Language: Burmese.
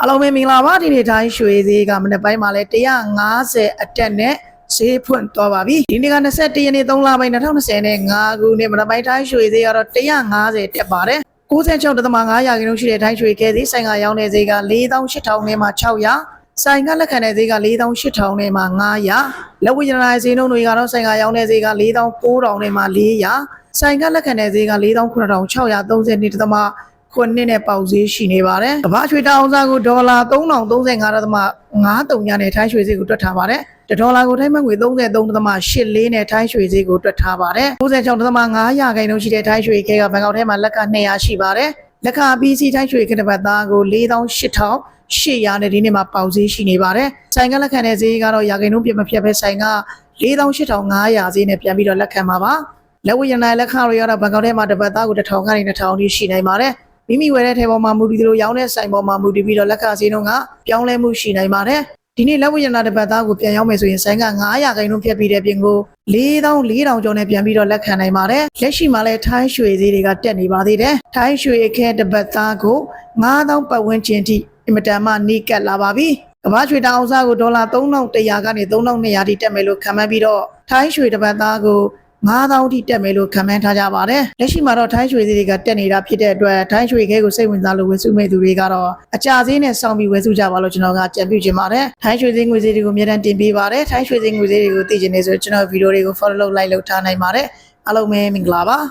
အားလုံးပဲမင်္ဂလာပါဒီနေ့တိုင်းရွှေသေးကမနေ့ပိုင်းမှာလဲ150အတက်နဲ့ဈေးဖွင့်သွားပါပြီဒီနေ့က21ရက်နေ့3လပိုင်း2020နဲ့5ခုနှစ်မနေ့ပိုင်းတိုင်းရွှေသေးကတော့150တက်ပါတယ်96.5ရာခိုင်နှုန်းရှိတဲ့တိုင်းရွှေကဲသေးဆိုင်ကရောင်းတဲ့ဈေးက4800နဲ့မှ600ဆိုင်ကလက်ခံတဲ့ဈေးက4800နဲ့မှ900လက်ဝိရဏဈေးနှုန်းတွေကတော့ဆိုင်ကရောင်းတဲ့ဈေးက4900နဲ့မှ400ဆိုင်ကလက်ခံတဲ့ဈေးက4630တ သမခုနှစ်နဲ့ပေါက်ဈေးရှိနေပါတယ်။ကမ္ဘာရွှေတောင်စားကိုဒေါ်လာ3035ဒသမ53ညနဲ့ထိုင်းရွှေဈေးကိုတွက်ထားပါတယ်။တဒေါ်လာကိုထိုင်းမငွေ33.84နဲ့ထိုင်းရွှေဈေးကိုတွက်ထားပါတယ်။96.5ရာခိုင်နှုန်းရှိတဲ့ထိုင်းရွှေခဲကဘန်ကောက်ထဲမှာလက်က200ရှိပါတယ်။လက်ခ BC ထိုင်းရွှေခက်တစ်ပတ်သားကို4800 800နဲ့ဒီနေ့မှာပေါက်ဈေးရှိနေပါတယ်။ဆိုင်ကလက်ခံတဲ့ဈေးကတော့ရာခိုင်နှုန်းပြမဖြတ်ပဲဆိုင်က48,500ဈေးနဲ့ပြန်ပြီးတော့လက်ခံပါပါ။လက်ဝယ်ရနိုင်လက်ခတွေကတော့ဘန်ကောက်ထဲမှာတစ်ပတ်သားကို1000ကနေ2000ထိရှိနိုင်ပါတယ်။ မိမိဝယ်တဲ့ထဲပေါ်မှာမူတည်သလိုရောင်းတဲ့ဆိုင်ပေါ်မှာမူတည်ပြီးတော့လက်ခဈေးနှုန်းကပြောင်းလဲမှုရှိနိုင်ပါတယ်။ဒီနေ့လက်ဝယ်ရနာတစ်ပတ်သားကိုပြန်ရောက်မယ်ဆိုရင်ဆိုင်က900ခိုင်နှုန်းဖြတ်ပြီးတဲ့ပြင်ကို4400ကျော်နဲ့ပြန်ပြီးတော့လက်ခံနိုင်ပါတယ်။လက်ရှိမှာလည်းထိုင်းရွှေဈေးတွေကတက်နေပါသေးတယ်။ထိုင်းရွှေအခဲတစ်ပတ်သားကို9000ပတ်ဝန်းကျင်ထိအင်မတန်မှနှိကက်လာပါပြီ။ကမ္ဘာရွှေတောင်အောင်စားကိုဒေါ်လာ3100ကနေ3200ထိတက်မယ်လို့ခန့်မှန်းပြီးတော့ထိုင်းရွှေတစ်ပတ်သားကို 9000ထိတက်မယ်လို့ခန့်မှန်းထားကြပါတယ်။လက်ရှိမှာတော့ထိုင်းရွှေဈေးတွေကတက်နေတာဖြစ်တဲ့အတွက်ထိုင်းရွှေခဲကိုစိတ်ဝင်စားလို့ဝယ်စုမဲ့သူတွေကတော့အကြဈေးနဲ့စောင့်ပြီးဝယ်စုကြပါလို့ကျွန်တော်ကကြံပြုချင်ပါတယ်။ထိုင်းရွှေဈေးငွေဈေးတွေကိုအများတန်းတင်ပေးပါတယ်။ထိုင်းရွှေဈေးငွေဈေးတွေကိုသိချင်နေဆိုကျွန်တော်ဗီဒီယိုတွေကို follow လုပ် like လုပ်ထားနိုင်ပါတယ်။အားလုံးပဲမင်္ဂလာပါ။